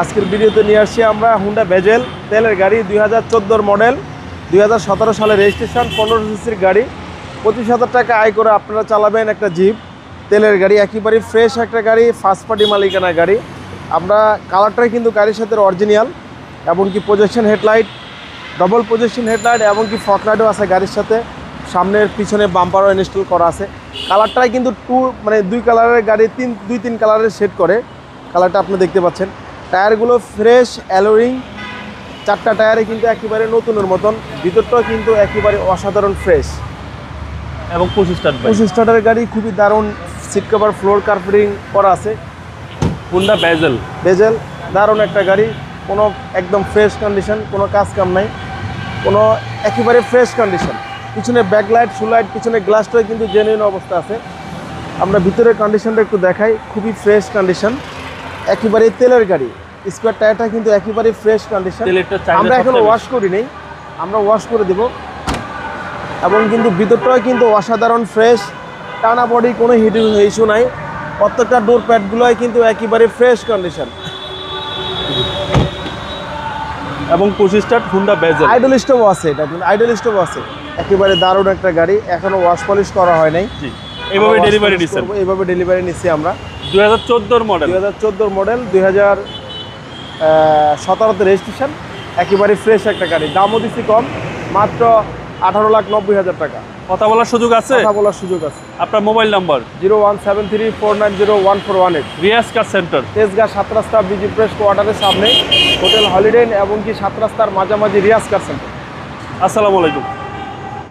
আজকের ভিডিওতে নিয়ে আসছি আমরা হুন্ডা বেজেল তেলের গাড়ি, দুই হাজার মডেল, দুই সালের রেজিস্ট্রেশন পনেরো সিসির গাড়ি। পঁচিশ হাজার টাকা আয় করে আপনারা চালাবেন একটা জিপ তেলের গাড়ি একেবারেই ফ্রেশ একটা গাড়ি ফার্স্ট পার্টি মালিকানা গাড়ি। আমরা কালারটাই কিন্তু গাড়ির সাথে অরিজিনাল এমনকি projection headlight double projection headlight এমনকি ফকলাইটও আছে গাড়ির সাথে। সামনের পিছনে বাম্পারও ইনস্টল করা আছে। কালারটাই কিন্তু টু মানে দুই কালারের গাড়ি, তিন, দুই, তিন কালারের সেট করে। কালারটা আপনি দেখতে পাচ্ছেন। টায়ারগুলো ফ্রেশ অ্যালোরিং চারটা টায়ারে কিন্তু একেবারে নতুনের মতন। ভিতরটাও কিন্তু একেবারে অসাধারণ ফ্রেশ এবং পঁচিশ স্টার্ট পঁচিশ স্টার্টার গাড়ি খুবই দারুণ। সিট কভার ফ্লোর কার্পেটিং করা আছে। হুন্ডা ব্যাজেল বেজেল দারুণ একটা গাড়ি। কোনো একদম ফ্রেশ কন্ডিশন কোনো কাজ কাম নাই। কোনো একেবারে ফ্রেশ কন্ডিশন পিছনে ব্যাকলাইট সুলাইট পিছনে গ্লাসটাও কিন্তু জেনুইন অবস্থা আছে। আমরা ভিতরের কন্ডিশনটা একটু দেখাই। খুবই ফ্রেশ কন্ডিশন একেবারে তেলের গাড়ি। স্কোয়ার টায়ারটা কিন্তু একেবারে ফ্রেশ কন্ডিশন আমরা এখনও ওয়াশ করি নেই আমরা ওয়াশ করে দেব। এবং কিন্তু ভিতরটাও কিন্তু অসাধারণ ফ্রেশ টানা বডি কোনো হিট ইস্যু নাই। প্রত্যেকটা ডোর প্যাডগুলোই কিন্তু একেবারে ফ্রেশ কন্ডিশন এবং পঁচিশ স্টার্ট হুন্ডা ব্যাজেল আইডল স্টোভও আছে এটা কিন্তু। আইডল স্টোভ আছে। একেবারে দারুণ একটা গাড়ি। এখনও ওয়াশ পলিশ করা হয় নাই। এইভাবে ডেলিভারি করব, এইভাবে ডেলিভারি নিচ্ছি আমরা। দুই হাজার চোদ্দোর মডেল দুই হাজার চোদ্দোর মডেল দুই হাজার সতেরোতে রেজিস্ট্রেশন একেবারে ফ্রেশ একটা গাড়ি। দামও দিচ্ছি কম মাত্র আঠারো লাখ নব্বই হাজার টাকা। কথা বলার সুযোগ আছে? কথা বলার সুযোগ আছে। আপনার mobile number? Zero one seven three four nine zero one four one eight. Riaz car centre? Tejgaon সাত রাস্তা বিজি প্রেস কোয়ার্টারের সামনে। হোটেল হলিডে এবং কি সাত রাস্তার মাঝামাঝি রিয়াজ কার সেন্টার। আসসালামু আলাইকুম।